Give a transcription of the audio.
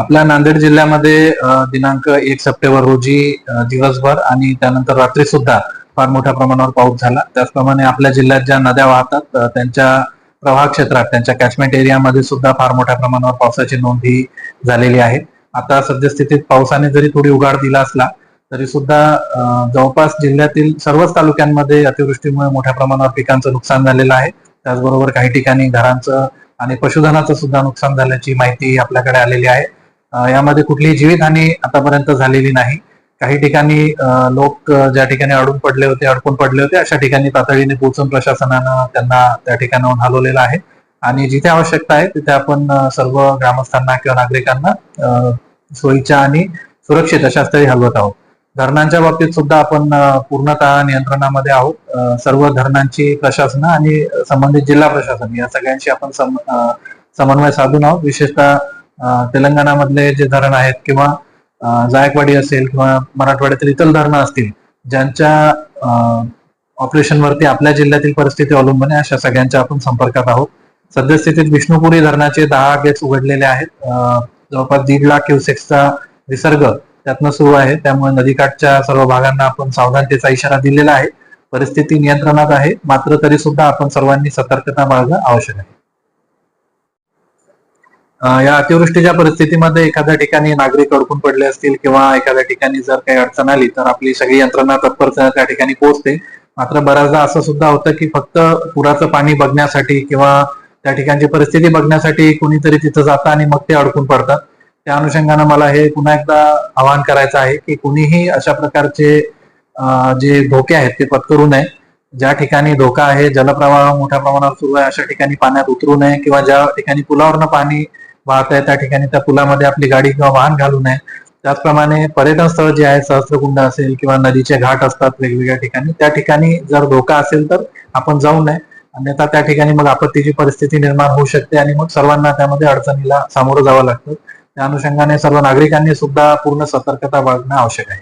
आपल्या नांदेड जिल्ह्यामध्ये दिनांक एक सप्टेंबर रोजी दिवसभर आणि त्यानंतर रात्री सुद्धा फार मोठ्या प्रमाणावर पाऊस झाला. त्याचप्रमाणे आपल्या जिल्ह्यात ज्या नद्या वाहतात त्यांच्या प्रवाह क्षेत्रात त्यांच्या कॅचमेंट एरियामध्ये सुद्धा फार मोठ्या प्रमाणावर पावसाची नोंद ही झालेली आहे. आता सद्यस्थितीत पावसाने जरी थोडी उघाड दिला असला तरी सुद्धा जवळपास जिल्ह्यातील सर्वच तालुक्यांमध्ये अतिवृष्टीमुळे मोठ्या प्रमाणावर पिकांचं नुकसान झालेलं आहे. त्याचबरोबर काही ठिकाणी घरांचं आणि पशुधनाचं सुद्धा नुकसान झाल्याची माहिती आपल्याकडे आलेली आहे. यामध्ये कुठलीही जीवितहानी आतापर्यंत झालेली नाही. काही ठिकाणी लोक ज्या ठिकाणी अडून पडले होते अडकून पडले होते अशा ठिकाणी तातडीने पोहोचून प्रशासनानं त्यांना त्या ठिकाणाहून हलवलेलं आहे. आणि जिथे आवश्यकता आहे तिथे आपण सर्व ग्रामस्थांना किंवा नागरिकांना सोयीच्या आणि सुरक्षित अशा स्थळी हलवत आहोत. धरणांच्या बाबतीत सुद्धा आपण पूर्णतः नियंत्रणामध्ये आहोत. सर्व धरणांची प्रशासन आणि संबंधित जिल्हा प्रशासन या सगळ्यांशी आपण सम- समन्वय साधून आहोत. विशेषतः तेलंगणामधले जे धरण आहेत किंवा जायकवाडी असेल किंवा मराठवाड्यातील इतर धरणं असतील ज्यांच्या ऑपरेशन वरती आपल्या जिल्ह्यातील परिस्थिती अवलंबून आहे अशा सगळ्यांच्या आपण संपर्कात आहोत. सद्यस्थितीत विष्णुपुरी धरणाचे दहा गेट्स उघडलेले आहेत. जवळपास दीड लाख क्युसेक्सचा विसर्ग त्यातनं सुरू आहे. त्यामुळे नदीकाठच्या सर्व भागांना आपण सावधानतेचा इशारा दिलेला आहे. परिस्थिती नियंत्रणात आहे. मात्र तरी सुद्धा आपण सर्वांनी सतर्कता बाळगणं आवश्यक आहे. या अतिवृष्टीच्या परिस्थितीमध्ये एखाद्या ठिकाणी नागरिक अडकून पडले असतील किंवा एखाद्या ठिकाणी जर काही अडचण आली तर आपली सगळी यंत्रणा तत्परता त्या ठिकाणी पोहोचते. मात्र बऱ्याचदा असं सुद्धा होतं की फक्त पुराचं पाणी बघण्यासाठी किंवा त्या ठिकाणची परिस्थिती बघण्यासाठी कुणीतरी तिथं जातं आणि मग ते अडकून पडतात. त्या अनुषंगानं मला हे पुन्हा एकदा आवाहन करायचं आहे की कुणीही अशा प्रकारचे जे धोके आहेत ते पत्करू नये. ज्या ठिकाणी धोका आहे जलप्रवाह मोठ्या प्रमाणावर सुरू आहे अशा ठिकाणी पाण्यात उतरू नये किंवा ज्या ठिकाणी पुलावरनं पाणी वाहत आहे त्या ठिकाणी त्या पुलामध्ये आपली गाडी किंवा वाहन घालू नये त्याचप्रमाणे पर्यटन स्थळ जे आहे सहस्त्रकुंड असेल किंवा नदीचे घाट असतात वेगवेगळ्या ठिकाणी त्या ठिकाणी जर धोका असेल तर आपण जाऊ नये. अन्यथा त्या ठिकाणी मग आपत्तीची परिस्थिती निर्माण होऊ शकते आणि मग सर्वांना त्यामध्ये अडचणीला सामोरं जावं लागतं. त्या अनुषंगाने सर्व नागरिकांनी सुद्धा पूर्ण सतर्कता बाळगणं आवश्यक आहे.